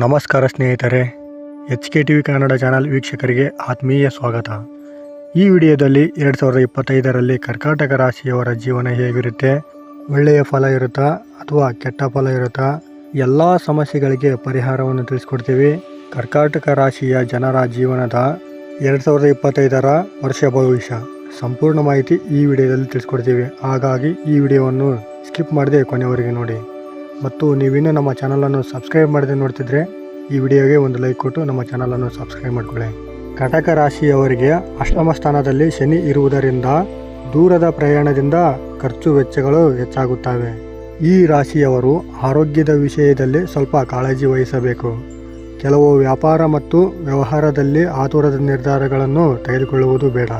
ನಮಸ್ಕಾರ ಸ್ನೇಹಿತರೆ, H K T V Kannada channel ವೀಕ್ಷಕರಿಗೆ ಆತ್ಮೀಯ ಸ್ವಾಗತ. ಈ ವಿಡಿಯೋದಲ್ಲಿ ಎರಡು ಸಾವಿರದ ಇಪ್ಪತ್ತೈದರಲ್ಲಿ ಕರ್ಕಾಟಕ ರಾಶಿಯವರ ಜೀವನ ಹೇಗಿರುತ್ತೆ, ಒಳ್ಳೆಯ ಫಲ ಇರುತ್ತಾ ಅಥವಾ ಕೆಟ್ಟ ಫಲ ಇರುತ್ತಾ, ಎಲ್ಲ ಸಮಸ್ಯೆಗಳಿಗೆ ಪರಿಹಾರವನ್ನು ತಿಳಿಸ್ಕೊಡ್ತೀವಿ. ಕರ್ಕಾಟಕ ರಾಶಿಯ ಜನರ ಜೀವನದ ಎರಡು ಸಾವಿರದ ಇಪ್ಪತ್ತೈದರ ವರ್ಷ ಭವಿಷ್ಯ. ಸಂಪೂರ್ಣ ಮಾಹಿತಿ ಈ ವಿಡಿಯೋದಲ್ಲಿ ತಿಳಿಸ್ಕೊಡ್ತೀವಿ. ಹಾಗಾಗಿ ಈ ವಿಡಿಯೋವನ್ನು ಸ್ಕಿಪ್ ಮಾಡದೆ ಕೊನೆಯವರೆಗೆ ನೋಡಿ. ಮತ್ತು ನೀವಿನ್ನೂ ನಮ್ಮ ಚಾನಲನ್ನು ಸಬ್ಸ್ಕ್ರೈಬ್ ಮಾಡದೆ ನೋಡ್ತಿದ್ರೆ ಈ ವಿಡಿಯೋಗೆ ಒಂದು ಲೈಕ್ ಕೊಟ್ಟು ನಮ್ಮ ಚಾನಲನ್ನು ಸಬ್ಸ್ಕ್ರೈಬ್ ಮಾಡ್ಕೊಳ್ಳಿ. ಕಟಕ ರಾಶಿಯವರಿಗೆ ಅಷ್ಟಮ ಸ್ಥಾನದಲ್ಲಿ ಶನಿ ಇರುವುದರಿಂದ ದೂರದ ಪ್ರಯಾಣದಿಂದ ಖರ್ಚು ವೆಚ್ಚಗಳು ಹೆಚ್ಚಾಗುತ್ತವೆ. ಈ ರಾಶಿಯವರು ಆರೋಗ್ಯದ ವಿಷಯದಲ್ಲಿ ಸ್ವಲ್ಪ ಕಾಳಜಿ ವಹಿಸಬೇಕು. ಕೆಲವು ವ್ಯಾಪಾರ ಮತ್ತು ವ್ಯವಹಾರದಲ್ಲಿ ಆತುರದ ನಿರ್ಧಾರಗಳನ್ನು ತೆಗೆದುಕೊಳ್ಳುವುದು ಬೇಡ.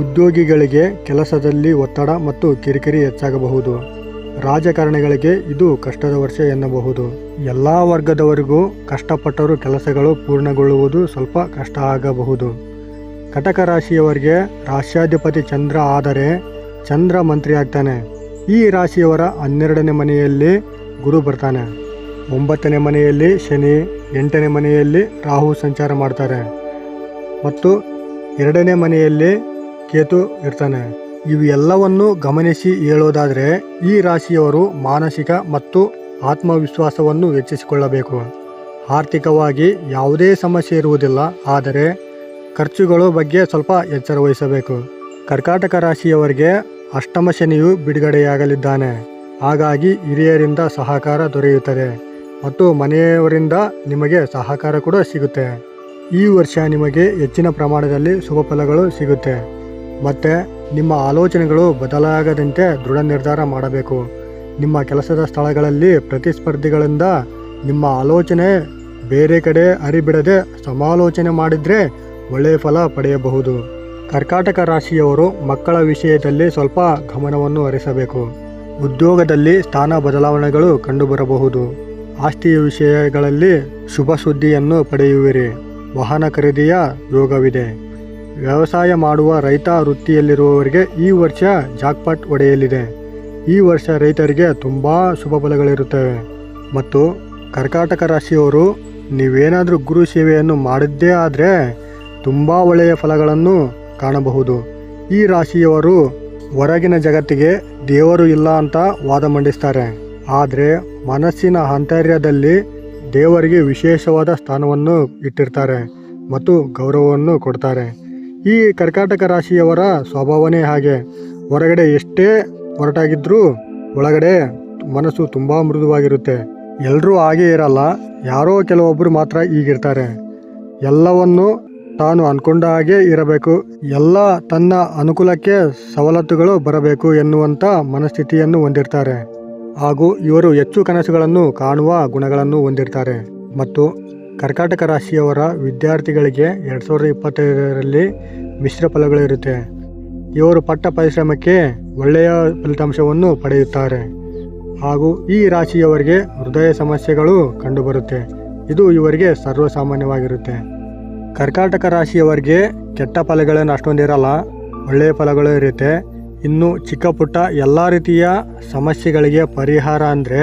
ಉದ್ಯೋಗಿಗಳಿಗೆ ಕೆಲಸದಲ್ಲಿ ಒತ್ತಡ ಮತ್ತು ಕಿರಿಕಿರಿ ಹೆಚ್ಚಾಗಬಹುದು. ರಾಜಕಾರಣಿಗಳಿಗೆ ಇದು ಕಷ್ಟದ ವರ್ಷ ಎನ್ನಬಹುದು. ಎಲ್ಲ ವರ್ಗದವರಿಗೂ ಕಷ್ಟಪಟ್ಟರೂ ಕೆಲಸಗಳು ಪೂರ್ಣಗೊಳ್ಳುವುದು ಸ್ವಲ್ಪ ಕಷ್ಟ ಆಗಬಹುದು. ಕಟಕ ರಾಶಿಯವರಿಗೆ ರಾಶ್ಯಾಧಿಪತಿ ಚಂದ್ರ ಆದರೆ ಚಂದ್ರ ಮಂತ್ರಿ ಆಗ್ತಾನೆ. ಈ ರಾಶಿಯವರ ಹನ್ನೆರಡನೇ ಮನೆಯಲ್ಲಿ ಗುರು ಬರ್ತಾನೆ. ಒಂಬತ್ತನೇ ಮನೆಯಲ್ಲಿ ಶನಿ, ಎಂಟನೇ ಮನೆಯಲ್ಲಿ ರಾಹು ಸಂಚಾರ ಮಾಡ್ತಾರೆ. ಮತ್ತು ಎರಡನೇ ಮನೆಯಲ್ಲಿ ಕೇತು ಇರ್ತಾನೆ. ಇವು ಎಲ್ಲವನ್ನು ಗಮನಿಸಿ ಹೇಳೋದಾದರೆ ಈ ರಾಶಿಯವರು ಮಾನಸಿಕ ಮತ್ತು ಆತ್ಮವಿಶ್ವಾಸವನ್ನು ಹೆಚ್ಚಿಸಿಕೊಳ್ಳಬೇಕು. ಆರ್ಥಿಕವಾಗಿ ಯಾವುದೇ ಸಮಸ್ಯೆ ಇರುವುದಿಲ್ಲ, ಆದರೆ ಖರ್ಚುಗಳ ಬಗ್ಗೆ ಸ್ವಲ್ಪ ಎಚ್ಚರ ವಹಿಸಬೇಕು. ಕರ್ಕಾಟಕ ರಾಶಿಯವರಿಗೆ ಅಷ್ಟಮ ಶನಿಯು ಬಿಡುಗಡೆಯಾಗಲಿದ್ದಾನೆ. ಹಾಗಾಗಿ ಹಿರಿಯರಿಂದ ಸಹಕಾರ ದೊರೆಯುತ್ತದೆ ಮತ್ತು ಮನೆಯವರಿಂದ ನಿಮಗೆ ಸಹಕಾರ ಕೂಡ ಸಿಗುತ್ತೆ. ಈ ವರ್ಷ ನಿಮಗೆ ಹೆಚ್ಚಿನ ಪ್ರಮಾಣದಲ್ಲಿ ಶುಭ ಫಲಗಳು ಸಿಗುತ್ತೆ. ಮತ್ತು ನಿಮ್ಮ ಆಲೋಚನೆಗಳು ಬದಲಾಗದಂತೆ ದೃಢ ನಿರ್ಧಾರ ಮಾಡಬೇಕು. ನಿಮ್ಮ ಕೆಲಸದ ಸ್ಥಳಗಳಲ್ಲಿ ಪ್ರತಿಸ್ಪರ್ಧಿಗಳಿಂದ ನಿಮ್ಮ ಆಲೋಚನೆ ಬೇರೆ ಕಡೆ ಅರಿಬಿಡದೆ ಸಮಾಲೋಚನೆ ಮಾಡಿದರೆ ಒಳ್ಳೆಯ ಫಲ ಪಡೆಯಬಹುದು. ಕರ್ಕಾಟಕ ರಾಶಿಯವರು ಮಕ್ಕಳ ವಿಷಯದಲ್ಲಿ ಸ್ವಲ್ಪ ಗಮನವನ್ನು ಹರಿಸಬೇಕು. ಉದ್ಯೋಗದಲ್ಲಿ ಸ್ಥಾನ ಬದಲಾವಣೆಗಳು ಕಂಡುಬರಬಹುದು. ಆಸ್ತಿಯ ವಿಷಯಗಳಲ್ಲಿ ಶುಭ ಸುದ್ದಿಯನ್ನು ಪಡೆಯುವಿರಿ. ವಾಹನ ಖರೀದಿಯ ಯೋಗವಿದೆ. ವ್ಯವಸಾಯ ಮಾಡುವ ರೈತ ವೃತ್ತಿಯಲ್ಲಿರುವವರಿಗೆ ಈ ವರ್ಷ ಜಾಕ್ಪಾಟ್ ಒಡೆಯಲಿದೆ. ಈ ವರ್ಷ ರೈತರಿಗೆ ತುಂಬ ಶುಭ ಫಲಗಳಿರುತ್ತವೆ. ಮತ್ತು ಕರ್ಕಾಟಕ ರಾಶಿಯವರು ನೀವೇನಾದರೂ ಗುರು ಸೇವೆಯನ್ನು ಮಾಡಿದ್ದೇ ಆದರೆ ತುಂಬ ಒಳ್ಳೆಯ ಫಲಗಳನ್ನು ಕಾಣಬಹುದು. ಈ ರಾಶಿಯವರು ಹೊರಗಿನ ಜಗತ್ತಿಗೆ ದೇವರು ಇಲ್ಲ ಅಂತ ವಾದ ಮಂಡಿಸ್ತಾರೆ. ಆದರೆ ಮನಸ್ಸಿನ ಆಂತರ್ಯದಲ್ಲಿ ದೇವರಿಗೆ ವಿಶೇಷವಾದ ಸ್ಥಾನವನ್ನು ಇಟ್ಟಿರ್ತಾರೆ ಮತ್ತು ಗೌರವವನ್ನು ಕೊಡ್ತಾರೆ. ಈ ಕರ್ಕಾಟಕ ರಾಶಿಯವರ ಸ್ವಭಾವನೇ ಹಾಗೆ. ಹೊರಗಡೆ ಎಷ್ಟೇ ಹೊರಟಾಗಿದ್ದರೂ ಒಳಗಡೆ ಮನಸ್ಸು ತುಂಬ ಮೃದುವಾಗಿರುತ್ತೆ. ಎಲ್ಲರೂ ಹಾಗೆ ಇರಲ್ಲ. ಯಾರೋ ಕೆಲವೊಬ್ಬರು ಮಾತ್ರ ಈಗಿರ್ತಾರೆ ಎಲ್ಲವನ್ನು ತಾನು ಅನ್ಕೊಂಡ ಹಾಗೆ ಇರಬೇಕು. ಎಲ್ಲ ತನ್ನ ಅನುಕೂಲಕ್ಕೆ ಸವಲತ್ತುಗಳು ಬರಬೇಕು ಎನ್ನುವಂಥ ಮನಸ್ಥಿತಿಯನ್ನು ಹೊಂದಿರ್ತಾರೆ. ಹಾಗೂ ಇವರು ಹೆಚ್ಚು ಕನಸುಗಳನ್ನು ಕಾಣುವ ಗುಣಗಳನ್ನು ಹೊಂದಿರ್ತಾರೆ. ಮತ್ತು ಕರ್ಕಾಟಕ ರಾಶಿಯವರ ವಿದ್ಯಾರ್ಥಿಗಳಿಗೆ ಎರಡು ಸಾವಿರದ ಇಪ್ಪತ್ತೈದರಲ್ಲಿ ಮಿಶ್ರ ಫಲಗಳಿರುತ್ತೆ. ಇವರು ಪಟ್ಟ ಪರಿಶ್ರಮಕ್ಕೆ ಒಳ್ಳೆಯ ಫಲಿತಾಂಶವನ್ನು ಪಡೆಯುತ್ತಾರೆ. ಹಾಗೂ ಈ ರಾಶಿಯವರಿಗೆ ಹೃದಯ ಸಮಸ್ಯೆಗಳು ಕಂಡುಬರುತ್ತೆ. ಇದು ಇವರಿಗೆ ಸರ್ವಸಾಮಾನ್ಯವಾಗಿರುತ್ತೆ. ಕರ್ಕಾಟಕ ರಾಶಿಯವರಿಗೆ ಕೆಟ್ಟ ಫಲಗಳೇನು ಅಷ್ಟೊಂದಿರಲ್ಲ ಒಳ್ಳೆಯ ಫಲಗಳು ಇರುತ್ತೆ. ಇನ್ನು ಚಿಕ್ಕ ಪುಟ್ಟ ಎಲ್ಲ ರೀತಿಯ ಸಮಸ್ಯೆಗಳಿಗೆ ಪರಿಹಾರ ಅಂದರೆ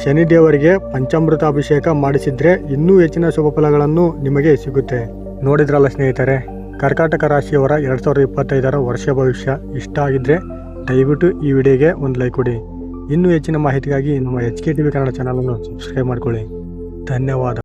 ಶನಿದೇವರಿಗೆ ಪಂಚಾಮೃತ ಅಭಿಷೇಕ ಮಾಡಿಸಿದ್ರೆ ಇನ್ನೂ ಹೆಚ್ಚಿನ ಶುಭ ಫಲಗಳನ್ನು ನಿಮಗೆ ಸಿಗುತ್ತೆ. ನೋಡಿದ್ರಲ್ಲ ಸ್ನೇಹಿತರೆ, ಕರ್ಕಾಟಕ ರಾಶಿಯವರ ಎರಡು ಸಾವಿರದ ಇಪ್ಪತ್ತೈದರ ವರ್ಷ ಭವಿಷ್ಯ ಇಷ್ಟ ಆಗಿದ್ದರೆ ದಯವಿಟ್ಟು ಈ ವಿಡಿಯೋಗೆ ಒಂದು ಲೈಕ್ ಕೊಡಿ. ಇನ್ನೂ ಹೆಚ್ಚಿನ ಮಾಹಿತಿಗಾಗಿ ನಮ್ಮ H K T V Kannada ಚಾನಲನ್ನು ಸಬ್ಸ್ಕ್ರೈಬ್ ಮಾಡ್ಕೊಳ್ಳಿ. ಧನ್ಯವಾದ.